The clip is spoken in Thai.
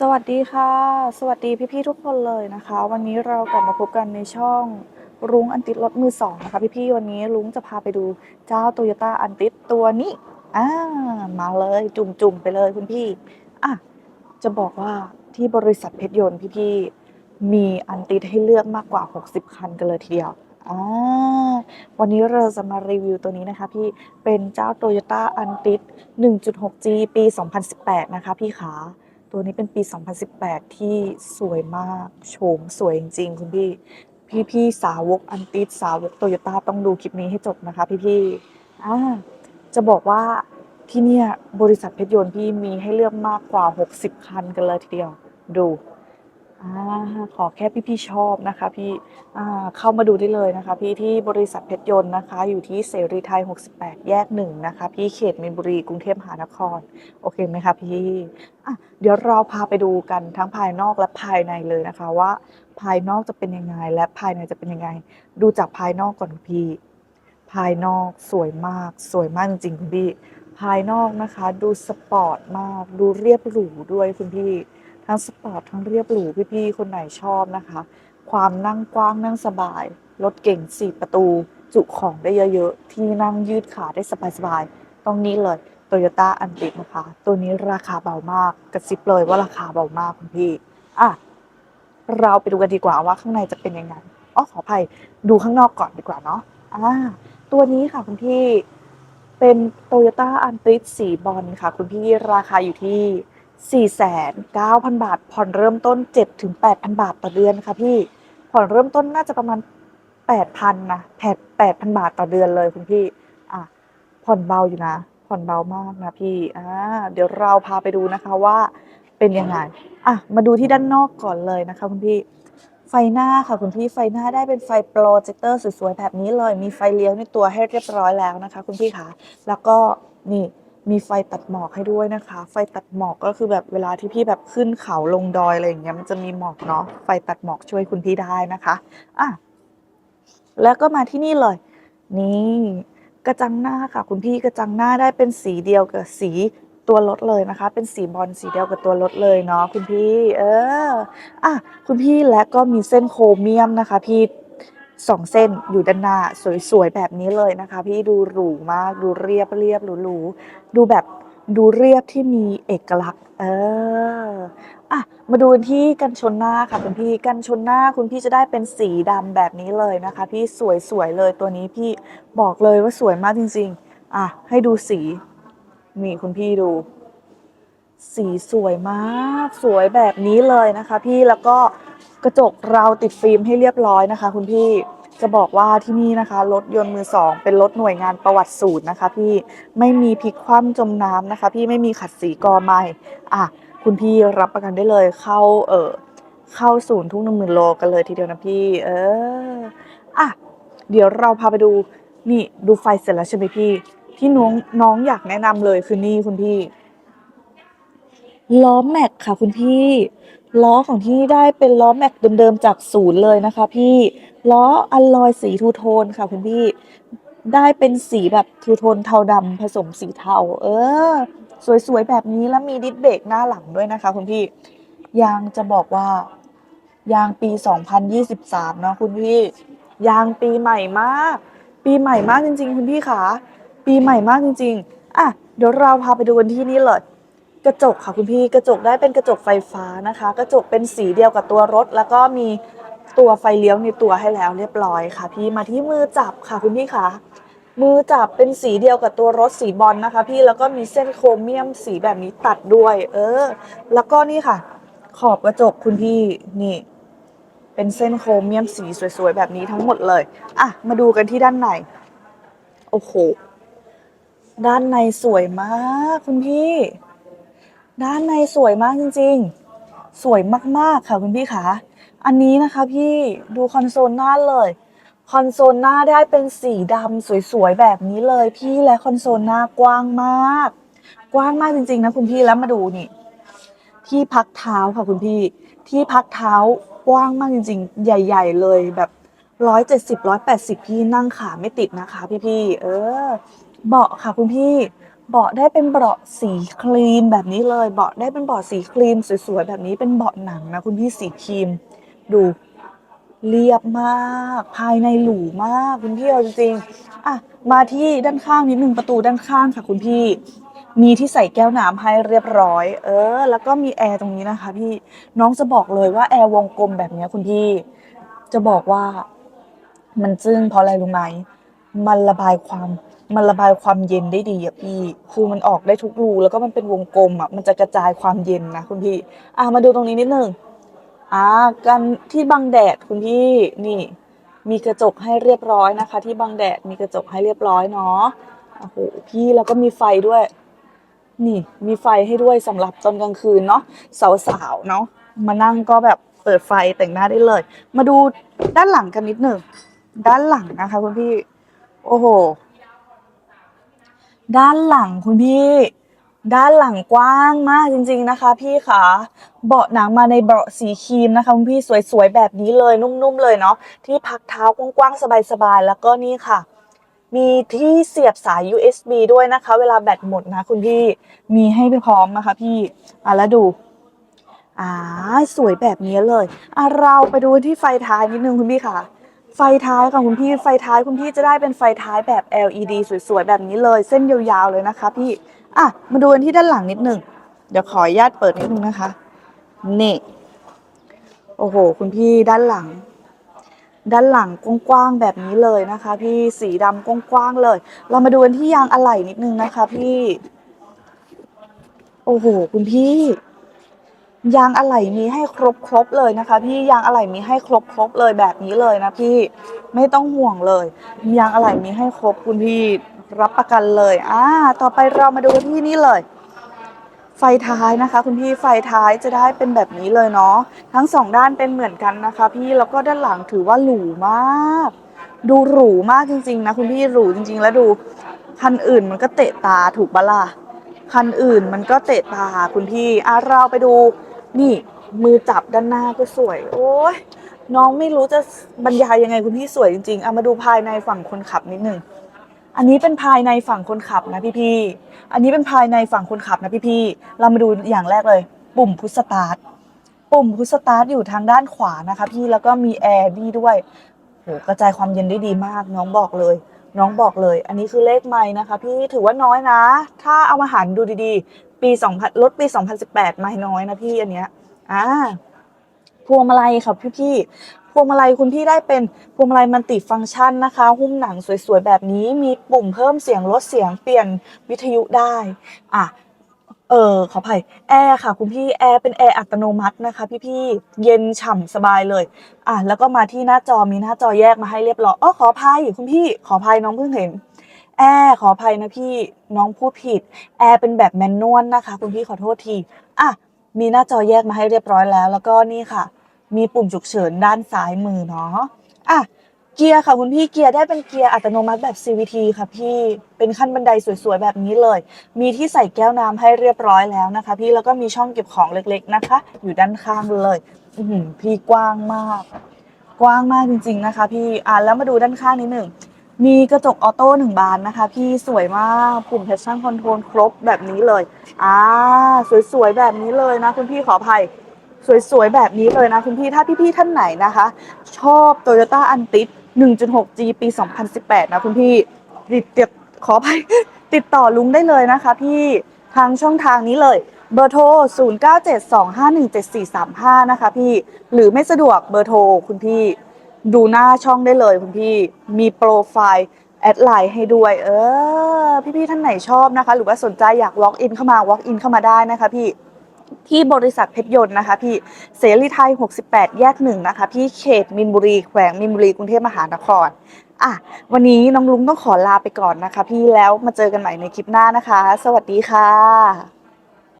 สวัสดีค่ะ สวัสดีพี่ๆทุกคนเลยนะคะ วันนี้เรากลับมาพบกันในช่องรุ้งอันติดรถมือสองนะคะพี่ๆวันนี้รุ้งจะพาไปดูเจ้าโตโยต้าอันติดตัวนี้อ่ามาเลยจุ่มๆไปเลยคุณพี่อะจะบอกว่าที่บริษัทเพชรยนต์พี่ๆมีอันติดให้เลือกมากกว่า 60 คันกันเลยทีเดียวอ่าวันนี้เราจะมารีวิวตัวนี้นะคะพี่เป็นเจ้าโตโยต้าอันติด 1.6G ปี 2018 นะคะพี่ขา ตัวนี้เป็นปี 2018 ที่สวยมากโฉมสวยจริงๆคุณพี่ พี่ๆสาวกอันติดสาวกโตโยต้าต้องดูคลิปนี้ให้จบนะคะ พี่ๆอ่าจะบอกว่าที่เนี่ยบริษัทเพชรยนต์พี่มีให้เลือกมากกว่า 60 คันกันเลยทีเดียวดู อ่าขอแค่พี่ๆชอบนะคะพี่อ่าเข้ามาดูได้เลยนะคะ พี่ที่บริษัทเพชรยนต์นะคะ อยู่ที่เสรีไทย 68 แยกหนึ่งนะคะ พี่เขตมีนบุรีกรุงเทพมหานคร โอเคไหมคะพี่อะเดี๋ยวเราพาไปดูกันทั้งภายนอกและภายในเลยนะคะว่า ภายนอกจะเป็นยังไง และภายในจะเป็นยังไง ดูจากภายนอกก่อนพี่ ภายนอกสวยมาก สวยมากจริงๆคุณพี่ภายนอกนะคะ ดูสปอร์ตมาก ดูเรียบหรูด้วยคุณพี่ ทั้งสปอร์ตทั้งเรียบหรูพี่ๆคนไหนชอบนะคะ ความนั่งกว้างนั่งสบาย รถเก่งสี่ประตู จุของได้เยอะๆ ที่นั่งยืดขาได้สบายๆตรงนี้เลยโตโยต้าอันตินะคะ ตัวนี้ราคาเบามากกระซิบเลยว่าราคาเบามากคุณพี่อะเราไปดูกันดีกว่าว่าข้างในจะเป็นยังไงอ๋อขออภัยดูข้างนอกก่อนดีกว่าเนาะอ่าตัวนี้ค่ะคุณพี่เป็นโตโยต้าอันติดสีบอลค่ะ คุณพี่ราคาอยู่ที่ 4,900 บาท ผ่อนเริ่มต้น 7-8,000 บาทต่อเดือนค่ะพี่ ผ่อนเริ่มต้นน่าจะประมาณ 8,000นะแปด8,000 บาทต่อเดือนเลยคุณพี่อะผ่อนเบาอยู่นะ ผ่อนเบามากนะพี่อ่าเดี๋ยวเราพาไปดูนะคะว่าเป็นยังไงอะมาดูที่ด้านนอกก่อนเลยนะคะคุณพี่ ไฟหน้าค่ะคุณพี่ ไฟหน้าได้เป็นไฟโปรเจคเตอร์สวยๆแบบนี้เลย มีไฟเลี้ยวในตัวให้เรียบร้อยแล้วนะคะ คุณพี่คะ แล้วก็นี่ มีไฟตัดหมอกให้ด้วยนะคะ ไฟตัดหมอกก็คือแบบเวลาที่พี่แบบขึ้นเขาลงดอยอะไรอย่างเงี้ยมันจะมีหมอกเนาะไฟตัดหมอกช่วยคุณพี่ได้นะคะอะแล้วก็มาที่นี่เลย นี่กระจังหน้าค่ะ คุณพี่กระจังหน้าได้เป็นสีเดียวกับสีตัวรถเลยนะคะ เป็นสีบอลสีเดียวกับตัวรถเลยเนาะคุณพี่ เอออะคุณพี่และก็มีเส้นโครเมียมนะคะ พี่ สองเส้นอยู่ด้านหน้าสวยๆแบบนี้เลยนะคะ พี่ดูหรูมากดูเรียบเรียบหรูๆดูแบบดูเรียบที่มีเอกลักษณ์ เอออะมาดูที่กันชนหน้าค่ะคุณพี่กันชนหน้าคุณพี่จะได้เป็นสีดำแบบนี้เลยนะคะ พี่สวยๆเลยตัวนี้พี่บอกเลยว่าสวยมากจริง ๆ อะให้ดูสีนี่คุณพี่ดู สีสวยมาก สวยแบบนี้เลยนะคะ พี่แล้วก็ กระจกเราติดฟิล์มให้เรียบร้อยนะคะ คุณพี่จะบอกว่าที่นี่นะคะรถยนต์มือสองเป็นรถหน่วยงานประวัติสูตรนะคะ พี่ไม่มีพลิกคว่ำจมน้ำนะคะ พี่ไม่มีขัดสีกอไม้อะคุณพี่รับประกันได้เลยเข้าเออเข้าศูนย์ทุกหนึ่งหมื่นโลกันเลยทีเดียวนะพี่ เอออะเดี๋ยวเราพาไปดูนี่ดูไฟเสร็จแล้วใช่ไหมพี่ ที่น้องน้องอยากแนะนำเลยคือนี่คุณพี่ล้อแม็กค่ะคุณพี่ ล้อของที่นี่ได้เป็นล้อแม็กเดิมๆจากศูนย์เลยนะคะ พี่ล้ออลลอยสีทูโทนค่ะคุณพี่ได้เป็นสีแบบทูโทนเทาดำผสมสีเทา เออ สวยๆ แบบนี้แล้วมีดิสเบรกหน้าหลังด้วยนะคะ คุณพี่ ยางจะบอกว่ายางปี 2023 เนาะคุณพี่ ยางปีใหม่มาก ปีใหม่มากจริง ๆ คุณพี่ขาปีใหม่มากจริง ๆ อะ เดี๋ยวเราพาไปดูกันที่นี่เลย กระจกค่ะคุณพี่กระจกได้เป็นกระจกไฟฟ้านะคะ กระจกเป็นสีเดียวกับตัวรถ แล้วก็มีตัวไฟเลี้ยวในตัวให้แล้วเรียบร้อยค่ะ พี่มาที่มือจับค่ะคุณพี่คะมือจับเป็นสีเดียวกับตัวรถสีบอลนะคะ พี่แล้วก็มีเส้นโครเมียมสีแบบนี้ตัดด้วย เออ แล้วก็นี่ค่ะ ขอบกระจกคุณพี่นี่ เป็นเส้นโครเมียมสีสวยๆแบบนี้ทั้งหมดเลยอะมาดูกันที่ด้านในโอ้โหด้านในสวยมากคุณพี่ ด้านในสวยมากจริง ๆ สวยมากๆค่ะคุณพี่คะอันนี้นะคะพี่ดูคอนโซลหน้าเลยคอนโซลหน้าได้เป็นสีดำสวยๆแบบนี้เลยพี่และคอนโซลหน้ากว้างมาก กว้างมากจริง ๆ นะคุณพี่แล้วมาดูนี่ ที่พักเท้าค่ะคุณพี่ ที่พักเท้ากว้างมากจริง ๆ ใหญ่ ๆ เลยแบบร้อยเจ็ดสิบร้อยแปดสิบพี่นั่งขาไม่ติดนะคะ พี่ๆเออ เบาะค่ะคุณพี่ เบาะได้เป็นเบาะสีครีมแบบนี้เลย เบาะได้เป็นเบาะสีครีมสวยๆแบบนี้เป็นเบาะหนังนะคุณพี่สีครีม ดูเรียบมาก ภายในหรูมากคุณพี่เอาจริงๆอะมาที่ด้านข้างนิดนึงประตูด้านข้างค่ะคุณพี่ มีที่ใส่แก้วน้ำให้เรียบร้อย เออ แล้วก็มีแอร์ตรงนี้นะคะพี่น้องจะบอกเลยว่าแอร์วงกลมแบบนี้คุณพี่ จะบอกว่า มันจึ้งเพราะอะไรรู้ไหมมันระบายความ มันระบายความเย็นได้ดีอะพี่คือมันออกได้ทุกรูแล้วก็มันเป็นวงกลมอะมันจะกระจายความเย็นนะคุณพี่ อะมาดูตรงนี้นิดนึงอ่ากันที่บังแดดคุณพี่นี่ มีกระจกให้เรียบร้อยนะคะ ที่บังแดดมีกระจกให้เรียบร้อยเนาะโอ้โหพี่แล้วก็มีไฟด้วย นี่ มีไฟให้ด้วยสำหรับตอนกลางคืนเนาะสาวๆเนาะมานั่งก็แบบเปิดไฟแต่งหน้าได้เลย มาดูด้านหลังกันนิดหนึ่งด้านหลังนะคะคุณพี่ โอ้โห ด้านหลังคุณพี่ ด้านหลังกว้างมากจริง ๆนะคะ พี่คะเบาะหนังมาในเบาะสีครีมนะคะคุณพี่สวยๆแบบนี้เลยนุ่มๆเลยเนาะที่พักเท้ากว้างๆสบายๆแล้วก็นี่ค่ะ มีที่เสียบสาย USB ด้วยนะคะ เวลาแบตหมดนะคุณพี่มีให้พร้อมนะคะพี่อะแล้วดูอ่าสวยแบบนี้เลยอะเราไปดูที่ไฟท้ายนิดนึงคุณพี่ค่ะ ไฟท้ายค่ะคุณพี่ไฟท้ายคุณพี่จะได้เป็นไฟท้ายแบบ LED สวยๆ แบบนี้เลย เส้นยาวๆเลยนะคะ พี่อะมาดูกันที่ด้านหลังนิดนึงเดี๋ยวขออนุญาตเปิดนิดนึงนะคะนี่โอ้โห คุณพี่ด้านหลัง ด้านหลังกว้างๆแบบนี้เลยนะคะ พี่สีดำกว้างๆเลย เรามาดูกันที่ยางอะไหล่นิดนึงนะคะ พี่ โอ้โห คุณพี่ ยางอะไหล่มีให้ครบครบๆเลยนะคะ พี่ยางอะไหล่มีให้ครบครบๆเลยแบบนี้เลยนะพี่ไม่ต้องห่วงเลย ยางอะไหล่มีให้ครบคุณพี่รับประกันเลยอ่าต่อไปเรามาดูที่นี่เลย ไฟท้ายนะคะ คุณพี่ไฟท้ายจะได้เป็นแบบนี้เลยเนาะทั้งสองด้านเป็นเหมือนกันนะคะ พี่แล้วก็ด้านหลังถือว่าหรูมาก ดูหรูมากจริงๆนะคุณพี่หรูจริง ๆ แล้วดูคันอื่นมันก็เตะตาถูกปะล่ะคันอื่นมันก็เตะตาคุณพี่อะเราไปดู นี่มือจับด้านหน้าก็สวย โอ้ยน้องไม่รู้จะบรรยายยังไงคุณพี่สวยจริงๆเอามาดูภายในฝั่งคนขับนิดนึงอันนี้เป็นภายในฝั่งคนขับนะพี่ๆอันนี้เป็นภายในฝั่งคนขับนะพี่ๆเรามาดูอย่างแรกเลย ปุ่มพุชสตาร์ทปุ่มพุชสตาร์ทอยู่ทางด้านขวานะคะพี่แล้วก็มีแอร์นี่ด้วยโหกระจายความเย็นได้ดีมากน้องบอกเลย น้องบอกเลย อันนี้คือเลขไม้นะคะพี่ถือว่าน้อยนะ ถ้าเอามาหันดูดีๆ ปี2000รถปี2018ไม่น้อยนะพี่อันเนี้ยอ่าพวงมาลัยค่ะพี่พี่พวงมาลัยคุณพี่ได้เป็นพวงมาลัยมันติฟังก์ชันนะคะ หุ้มหนังสวยๆแบบนี้มีปุ่มเพิ่มเสียงลดเสียงเปลี่ยนวิทยุได้ อะ ออขออภัยแอร์ค่ะคุณพี่แอร์เป็นแอร์อัตโนมัตินะคะ พี่พี่ๆเย็นฉ่ำสบายเลย อะแล้วก็มาที่หน้าจอมีหน้าจอแยกมาให้เรียบร้อยอ๋อขออภัยคุณพี่ขออภัยน้องเพิ่งเห็นแอร์ขออภัยนะพี่น้องพูดผิดแอร์เป็นแบบแมนนวลนะคะ คุณพี่ขอโทษทีอะมีหน้าจอแยกมาให้เรียบร้อยแล้ว แล้วก็นี่ค่ะ มีปุ่มฉุกเฉินด้านซ้ายมือเนาะอะ เกียร์ค่ะคุณพี่เกียร์ได้เป็นเกียร์อัตโนมัติแบบ CVT ค่ะพี่เป็นขั้นบันไดสวยๆแบบนี้เลย มีที่ใส่แก้วน้ำให้เรียบร้อยแล้วนะคะ พี่แล้วก็มีช่องเก็บของเล็กๆนะคะ อยู่ด้านข้างเลยอืพี่กว้างมาก กว้างมากจริง ๆนะคะ พี่อะแล้วมาดูด้านข้างนิดหนึ่งมีกระจกออโต้หนึ่งบานนะคะ พี่สวยมากปุ่ม traction control ครบแบบนี้เลยอ่าสวยๆแบบนี้เลยนะ คุณพี่ขออภัยสวยๆแบบนี้เลยนะ คุณพี่ถ้าพี่ๆท่านไหนนะคะ ชอบ Toyota a n t i s 1.6G ปี 2018 นะคุณพี่ติดติดขออภัยติดต่อลุงได้เลยนะคะพี่ทางช่องทางนี้เลย เบอร์โทร 0972517435 นะคะพี่หรือไม่สะดวกเบอร์โทรคุณพี่ดูหน้าช่องได้เลยคุณพี่มีโปรไฟล์แอดไลน์ให้ด้วย เออ พี่ๆท่านไหนชอบนะคะ หรือว่าสนใจอยาก walk in เข้ามา walk in เข้ามาได้นะคะพี่ ที่บริษัทเพชรยนต์นะคะพี่เสรีไทย 68 แยกหนึ่งนะคะพี่เขตมินบุรีแขวงมินบุรีกรุงเทพมหานครอะวันนี้น้องลุงต้องขอลาไปก่อนนะคะ พี่แล้วมาเจอกันใหม่ในคลิปหน้านะคะ สวัสดีค่ะ